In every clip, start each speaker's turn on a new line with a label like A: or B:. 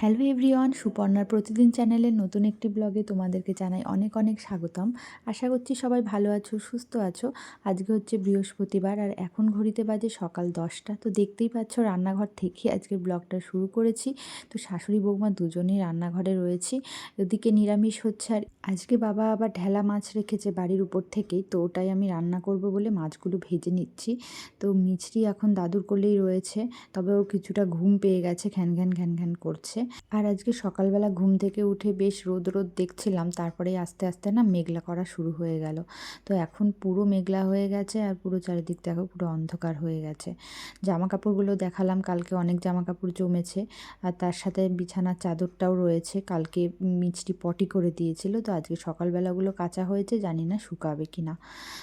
A: Hello everyone, সুপর্ণার প্রতিদিন চ্যানেলের নতুন একটি ব্লগে তোমাদেরকে জানাই অনেক অনেক স্বাগতম। আশা করছি সবাই ভালো আছো, সুস্থ আছো। আজকে হচ্ছে বৃহস্পতিবার আর এখন ঘড়িতে বাজে সকাল দশটা। তো দেখতেই পাচ্ছ রান্নাঘর থেকে আজকে ব্লগটা শুরু করেছি। তো শাশুড়ি বৌমা দুজনেই রান্নাঘরে রয়েছি। ওদিকে নিরামিষ হচ্ছে আর আজকে বাবা আবার ঢেলা মাছ রেখেছে বাড়ির উপর থেকেই। তো ওটাই আমি রান্না করব বলে মাছগুলো ভেজে নিচ্ছি। তো মিছরি এখন দাদুর কোলেই রয়েছে। তবে ও কিছুটা ঘুম পেয়ে গেছে, ঘ্যান ঘ্যান ঘ্যান ঘ্যান করছে। আর আজকে সকালবেলা ঘুম থেকে উঠে বেশ রোদ রোদ দেখছিলাম তারপরে আস্তে আস্তে না মেঘলা করা শুরু হয়ে গেল। তো এখন পুরো মেঘলা হয়ে গেছে আর পুরো চারিদিক দেখো পুরো অন্ধকার হয়ে গেছে। জামা কাপড়গুলো দেখালাম, কালকে অনেক জামা কাপড় জমেছে আর তার সাথে বিছানার চাদরটাও রয়েছে, কালকে মিচটি পটি করে দিয়েছিল, তো আজকে সকালবেলাগুলো কাঁচা হয়েছে, জানি না শুকাবে কি না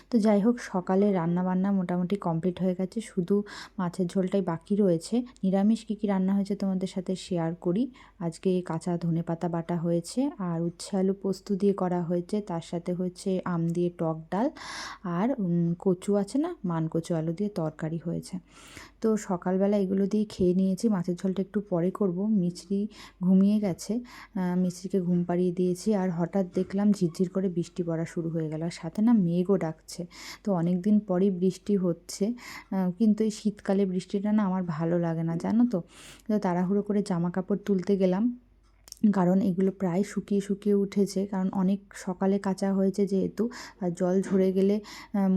A: তো যাই হোক, সকালে রান্না বান্না মোটামুটি কমপ্লিট হয়ে গেছে, শুধু মাছের ঝোলটাই বাকি রয়েছে। নিরামিষ কী কী রান্না হয়েছে তোমাদের সাথে শেয়ার করি। আজকে কাঁচা ধনে পাতা বাটা হয়েছে আর উচ্ছে আলু পোস্ত দিয়ে করা হয়েছে। তার সাথে হচ্ছে আম দিয়ে টক ডাল আর কচু আছে না মান কচু আলু দিয়ে তরকারি হয়েছে। তো সকালবেলা এগুলো দিয়ে খেয়ে নিয়েছি। মাছের ঝোলটা একটু পরে করব। মিছরি ঘুমিয়ে গেছে। মিছরিকে ঘুম পাড়িয়ে দিয়েছি আর হঠাৎ দেখলাম ঝিরঝির করে বৃষ্টি পড়া শুরু হয়ে গেল। আর সাথে না মেঘও ডাকছে। তো অনেক দিন পরই বৃষ্টি হচ্ছে। কিন্তু এই শীতকালে বৃষ্টিটা না আমার ভালো লাগে না, জানো তো? তাড়াহুড়ো করে জামা কাপড় তুলতে গেলাম, কারণ এগুলো প্রায় শুকিয়ে শুকিয়ে উঠেছে, কারণ অনেক সকালে কাঁচা হয়েছে যেহেতু, আর জল ঝরে গেলে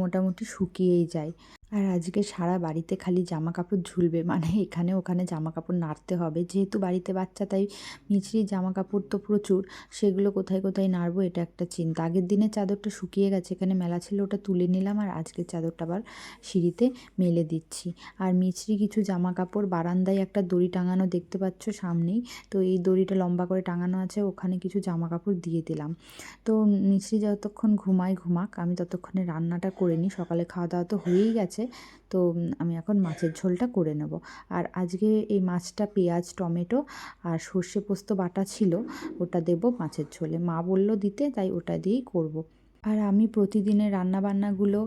A: মোটামুটি শুকিয়েই যায়। আর আজকে সারা বাড়িতে খালি জামা কাপড় ঝুলবে মানে এখানে ওখানে জামা কাপড় নাড়তে হবে। যেহেতু বাড়িতে বাচ্চা, তাই মিছরি জামা কাপড় তো প্রচুর সেগুলো কোথায় কোথায় নাড়বো এটা একটা চিন্তা। আগের দিনে চাদরটা শুকিয়ে গেছে, এখানে মেলা ছিল, ওটা তুলে নিলাম আর আজকের চাদরটা আবার সিঁড়িতে মেলে দিচ্ছি। আর মিছরি কিছু জামা কাপড় বারান্দায় একটা দড়ি টাঙানো দেখতে পাচ্ছ সামনেই, তো এই দড়িটা লম্বা করে টাঙানো আছে, ওখানে কিছু জামা কাপড় দিয়ে দিলাম। তো মিছরি যতক্ষণ ঘুমায় ঘুমাক, আমি ততক্ষণে রান্নাটা করে নিই, সকালে খাওয়া দাওয়া তো হয়েই গেছে। তো আমি এখন মাছের ঝোলটা করে নেব। আর আজকে এই মাছটা পেঁয়াজ, টমেটো আর সর্ষে পোস্ত বাটা ছিল, ওটা দেব মাছের ঝোলে। মা বলল দিতে, তাই ওটা দিয়েই করব। আর আমি প্রতিদিনের রান্নাবান্নাগুলো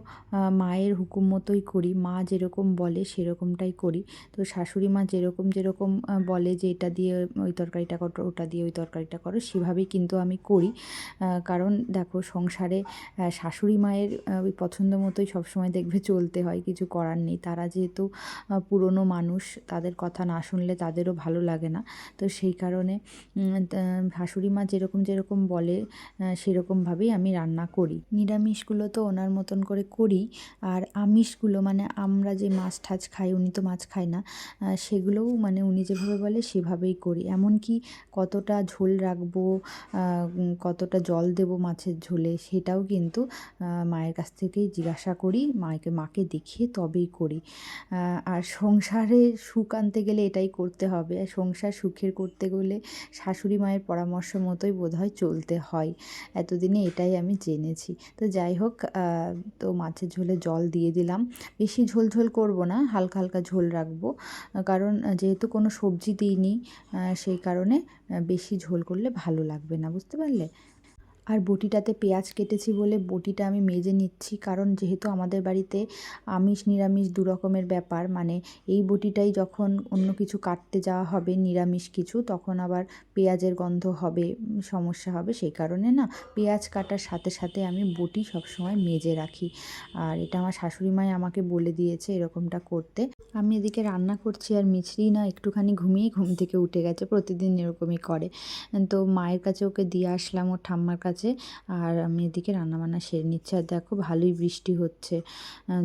A: মায়ের হুকুম মতোই করি। মা যেরকম বলে সেরকমটাই করি। তো শাশুড়ি মা যেরকম যেরকম বলে যে এটা দিয়ে ওই তরকারিটা করো, ওটা দিয়ে ওই তরকারিটা করো, সেভাবেই কিন্তু আমি করি। কারণ দেখো সংসারে শাশুড়ি মায়ের ওই পছন্দ মতোই সবসময় দেখবে চলতে হয়, কিছু করার নেই। তারা যেহেতু পুরনো মানুষ, তাদের কথা না শুনলে তাদেরও ভালো লাগে না। তো সেই কারণে শাশুড়ি মা যেরকম যেরকম বলে সেরকমভাবেই আমি রান্না করি। করি। নিরামিষগুলো তো ওনার মতন করে করি। আর আমিষগুলো মানে আমরা যে মাছ ঠাছ খাই, উনি তো মাছ খায় না সেগুলোও মানে উনি যেভাবে বলে সেভাবেই করি। এমনকি কতটা ঝোল রাখব কতটা জল দেব মাছের ঝোলে সেটাও কিন্তু মায়ের কাছ থেকেই জিজ্ঞাসা করি, মাকে মাকে দেখিয়ে তবেই করি। আর সংসারে সুখ আনতে গেলে এটাই করতে হবে। আর সংসার সুখের করতে গেলে শাশুড়ি মায়ের পরামর্শ মতোই বোধহয় চলতে হয়। এতদিনে এটাই আমি জেনে নিয়েছি। তো যাই হোক তো মাছের ঝোলে জল দিয়ে দিলাম। বেশি ঝোল ঝোল করব না, হালকা হালকা ঝোল রাখব। কারণ যেহেতু কোনো সবজি দিইনি সেই কারণে বেশি ঝোল করলে ভালো লাগবে না, বুঝতে পারলে? আর বটিটাতে পেঁয়াজ কেটেছি বলে বটিটা আমি মেজে নিচ্ছি, কারণ যেহেতু আমাদের বাড়িতে আমিষ, নিরামিষ দু রকমের ব্যাপার মানে এই বটিটাই যখন অন্য কিছু কাটতে যাওয়া হবে, নিরামিষ কিছু, তখন আবার পেঁয়াজের গন্ধ হবে, সমস্যা হবে, সেই কারণে না পেঁয়াজ কাটার সাথে সাথে আমি বটি সবসময় মেজে রাখি। আর এটা আমার শাশুড়ি মাই আমাকে বলে দিয়েছে এরকমটা করতে। আমি এদিকে রান্না করছি আর মিছরি না একটুখানি ঘুমিয়ে ঘুম থেকে উঠে গেছে, প্রতিদিন এরকমই করে। তো মায়ের কাছে ওকে দিয়ে আসলাম, ওর ঠাম্মার কাছে আছে আর আমি এদিকে রান্নাবান্না সেরে নিচ্ছি। আর দেখো ভালোই বৃষ্টি হচ্ছে।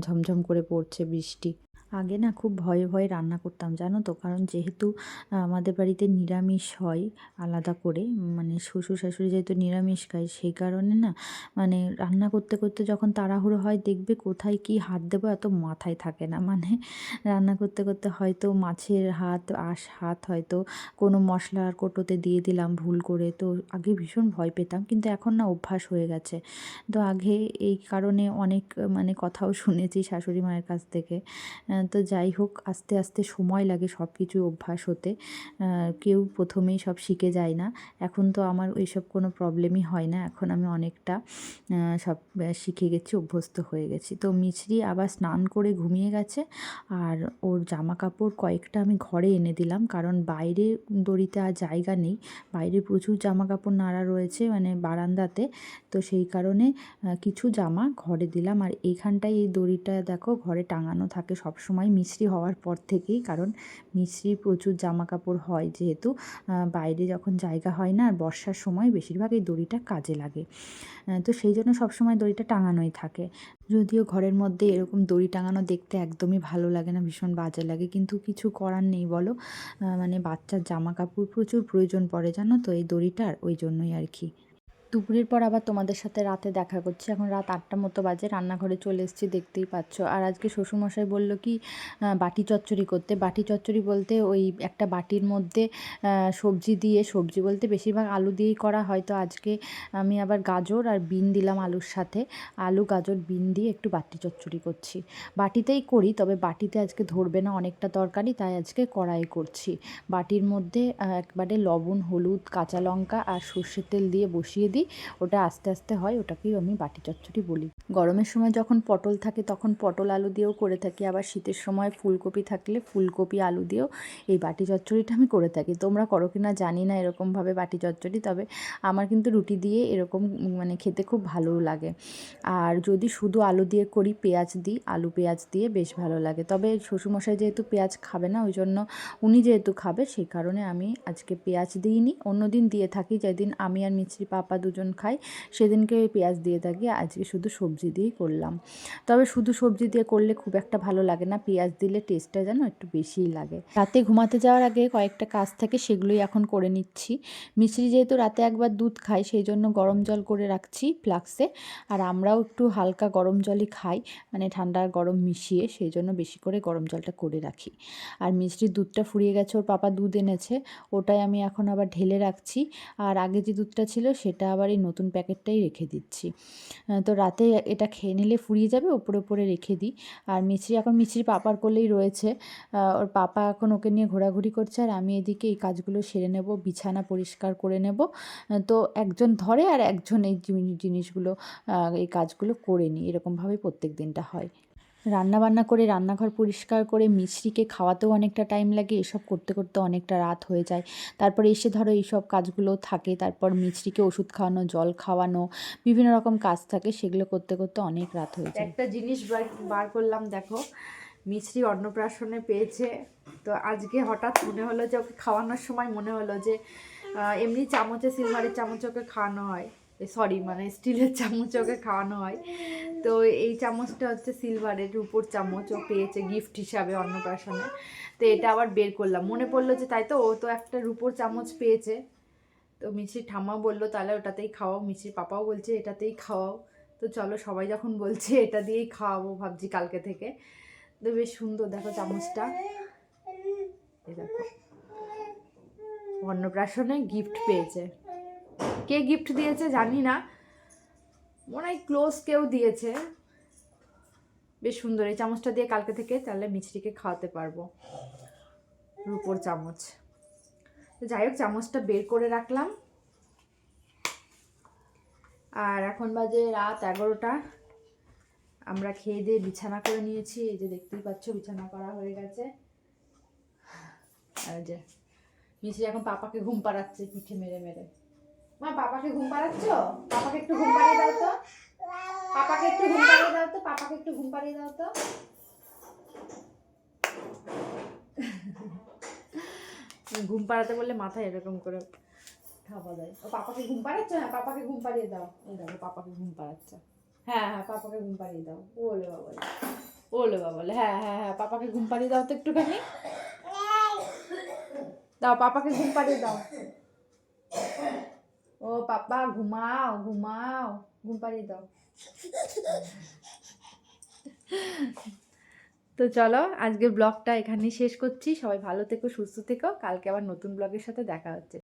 A: ঝমঝম করে পড়ছে বৃষ্টি। আগে না খুব ভয়ে ভয়ে রান্না করতাম, জানো তো? কারণ যেহেতু আমাদের বাড়িতে নিরামিষ হয় আলাদা করে মানে শ্বশুর শাশুড়ি যেহেতু নিরামিষ খায়, সেই কারণে না মানে রান্না করতে করতে যখন তাড়াহুড়ো হয়, দেখবে কোথায় কি হাত দেবো এত মাথায় থাকে না। মানে রান্না করতে করতে হয়তো মাছের হাত, আশ হাত হয়তো কোনো মশলার কোটোতে দিয়ে দিলাম ভুল করে, তো আগে ভীষণ ভয় পেতাম, কিন্তু এখন না অভ্যাস হয়ে গেছে। তো আগে এই কারণে অনেক মানে কথাও শুনেছি শাশুড়ি মায়ের কাছ থেকে তো যাই হোক, আস্তে আস্তে সময় লাগে সব কিছু অভ্যাস হতে। কেউ প্রথমেই সব শিখে যায় না। এখন তো আমার ওইসব কোনো প্রবলেমই হয় না। এখন আমি অনেকটা সব শিখে গেছি, অভ্যস্ত হয়ে গেছি। তো মিছরি আবার স্নান করে ঘুমিয়ে গেছে আর ওর জামা কাপড় কয়েকটা আমি ঘরে এনে দিলাম। কারণ বাইরে দড়িতে আর জায়গা নেই। বাইরে প্রচুর জামা কাপড় নাড়া রয়েছে মানে বারান্দাতে। তো সেই কারণে কিছু জামা ঘরে দিলাম। আর এইখানটায় এই দড়িটা দেখো, ঘরে টাঙানো থাকে সব সময় মিস্ত্রি হওয়ার পর থেকেই, কারণ মিস্ত্রির প্রচুর জামা কাপড় হয় যেহেতু বাইরে যখন জায়গা হয় না, আর বর্ষার সময় বেশিরভাগ এই দড়িটা কাজে লাগে। তো সেই জন্য সবসময় দড়িটা টাঙানোই থাকে। যদিও ঘরের মধ্যে এরকম দড়ি টাঙানো দেখতে একদমই ভালো লাগে না, ভীষণ বাজে লাগে, কিন্তু কিছু করার নেই বলো। মানে বাচ্চার জামা কাপড় প্রচুর প্রয়োজন পড়ে, জানো তো? এই দড়িটার, ওই জন্যই আর কি। দুপুরের পর আবার তোমাদের সাথে রাতে দেখা করছি। এখন রাত আটটা মতো বাজে, রান্নাঘরে চলে এসেছি, দেখতেই পাচ্ছ। আর আজকে শ্বশুরমশাই বলল কি বাটি চচ্চড়ি করতে। বাটি চচ্চড়ি বলতে ওই একটা বাটির মধ্যে সবজি দিয়ে, সবজি বলতে বেশিরভাগ আলু দিয়েই করা হয়। তো আজকে আমি আবার গাজর আর বিন দিলাম আলুর সাথে। আলু, গাজর, বিন দিয়ে একটু বাটি চচ্চড়ি করছি। বাটিতেই করি, তবে বাটিতে আজকে ধরবে না, অনেকটা তরকারি, তাই আজকে কড়াই করছি। বাটির মধ্যে একবারে লবণ, হলুদ, কাঁচা লঙ্কা আর সর্ষের তেল দিয়ে বসিয়ে দিই। ওটা আস্তে আস্তে হয়, ওটাকেই আমি বাটি চচ্চড়ি বলি। গরমের সময় যখন পটল থাকে, তখন পটল আলু দিয়েও করে থাকি। আবার শীতের সময় ফুলকপি থাকলে ফুলকপি আলু দিয়েও এই বাটি চচ্চড়িটা আমি করে থাকি। তোমরা করো কি না জানি না এরকমভাবে বাটি চচ্চড়ি, তবে আমার কিন্তু রুটি দিয়ে এরকম মানে খেতে খুব ভালোও লাগে। আর যদি শুধু আলু দিয়ে করি, পেঁয়াজ দিই, আলু পেঁয়াজ দিয়ে বেশ ভালো লাগে। তবে শ্বশুরমশাই যেহেতু পেঁয়াজ খাবে না, ওই জন্য উনি যেহেতু খাবে, সেই কারণে আমি আজকে পেঁয়াজ দিইনি। অন্যদিন দিয়ে থাকি, যেদিন আমি আর মিছরি পাপা দুজন খাই, সেদিনকে পেঁয়াজ দিয়ে থাকি, আজকে শুধু সবজি দিয়েই করলাম। তবে শুধু সবজি দিয়ে করলে খুব একটা ভালো লাগে না, পেঁয়াজ দিলে টেস্টটা যেন একটু বেশিই লাগে। রাতে ঘুমাতে যাওয়ার আগে কয়েকটা কাজ থাকে, সেগুলোই এখন করে নিচ্ছি। মিছরি যেহেতু রাতে একবার দুধ খাই, সেই জন্য গরম জল করে রাখছি ফ্লাক্সে। আর আমরাও একটু হালকা গরম জলই খাই মানে ঠান্ডা গরম মিশিয়ে, সেই জন্য বেশি করে গরম জলটা করে রাখি। আর মিষ্টির দুধটা ফুরিয়ে গেছে, ওর পাপা দুধ এনেছে, ওটাই আমি এখন আবার ঢেলে রাখছি। আর আগে যে দুধটা ছিল, সেটা আবার এই নতুন প্যাকেটটাই রেখে দিচ্ছি। তো রাতে এটা খেয়ে নিলে ফুরিয়ে যাবে ওপরে ওপরে রেখে দিই। আর মিছরি, এখন মিছরি পাপার কোলেই রয়েছে। ওর পাপা এখন ওকে নিয়ে ঘোরাঘুরি করছে আর আমি এদিকে এই কাজগুলো সেরে নেব, বিছানা পরিষ্কার করে নেব। তো একজন ধরে আর একজন এই জিনিসগুলো এই কাজগুলো করে নিই। এরকমভাবেই প্রত্যেক দিনটা হয়। রান্না বান্না করে, রান্নাঘর পরিষ্কার করে, মিছরিকে খাওয়াতেও অনেকটা টাইম লাগে, এসব করতে করতে অনেকটা রাত হয়ে যায়। তারপরে এসে ধরো এইসব কাজগুলো থাকে, তারপর মিছরিকে ওষুধ খাওয়ানো, জল খাওয়ানো, বিভিন্ন রকম কাজ থাকে, সেগুলো করতে করতে অনেক রাত হয়ে যায়।
B: একটা জিনিস বার- করলাম, দেখো, মিছরি অন্নপ্রাশনে পেয়েছে, তো আজকে হঠাৎ মনে হলো যে ওকে খাওয়ানোর সময় মনে হলো যে এমনি চামচে, সিলভারের চামচ ওকে খাওয়ানো হয়। সরি মানে স্টিলের চামচ ওকে খাওয়ানো হয়। তো এই চামচটা হচ্ছে সিলভারের রূপোর চামচ ও পেয়েছে গিফট হিসাবে অন্নপ্রাশনে। তো এটা আবার বের করলাম। মনে পড়ল যে তাই তো, ও তো একটা রূপোর চামচ পেয়েছে। তো মিছরি ঠাম্মা বলল, তাহলে ওটাতেই খাওয়াও। মিছরি পাপাও বলছে, এটাতেই খাওয়াও। তো চলো সবাই যখন বলছে, এটা দিয়েই খাওয়াবো, ভাবছি কালকে থেকে। তো বেশ সুন্দর, দেখো চামচটা। দেখো। অন্নপ্রাশনে গিফট পেয়েছে। কে গিফট দিয়েছে জানি না। মনে হয় ক্লোজ কেউ দিয়েছে। বেশ সুন্দর, এই চামচটা দিয়ে কালকে থেকে তাহলে মিছরিকে খাওয়াতে পারব। রুপোর চামচ। যাই হোক, চামচটা বের করে রাখলাম। আর এখন বাজে রাত এগারোটা। আমরা খেয়ে দিয়ে বিছানা করে নিয়েছি। এই যে দেখতেই পাচ্ছ, বিছানা করা হয়ে গেছে। আর যে মিশ্রি এখন পাপাকে ঘুম পাড়াচ্ছে, পিঠে মেরে মেরে। মা পাপাকে ঘুম পাড়াচ্ছ? পাপাকে একটু ঘুম পাড়িয়ে দাও তো। পাপাকে একটু ঘুম পাড়িয়ে দাও তো পাপাকে একটু ঘুম পাড়িয়ে দাও তো। ঘুম পাড়াতে বললে মাথায় এরকম করে খাওয়া দেয়। ও পাপাকে ঘুম পাড়াচ্ছ? হ্যাঁ পাপাকে ঘুম পাড়িয়ে দাও। এই দেখো পাপাকে ঘুম পাড়াচ্ছ। হ্যাঁ হ্যাঁ পাপাকে ঘুম পাড়িয়ে দাও। ওলে বাবা ওলে বাবা হ্যাঁ হ্যাঁ হ্যাঁ পাপাকে ঘুম পাড়িয়ে দাও তো একটুখানি। দাও পাপাকে ঘুম পাড়িয়ে দাও। ও পাপা ঘুমাও ঘুমাও ঘুম পাড়িয়ে দাও তো চলো আজকে ব্লগটা এখানেই শেষ করছি। সবাই ভালো থেকো, সুস্থ থেকো। কালকে আবার নতুন ব্লগের সাথে দেখা হচ্ছে।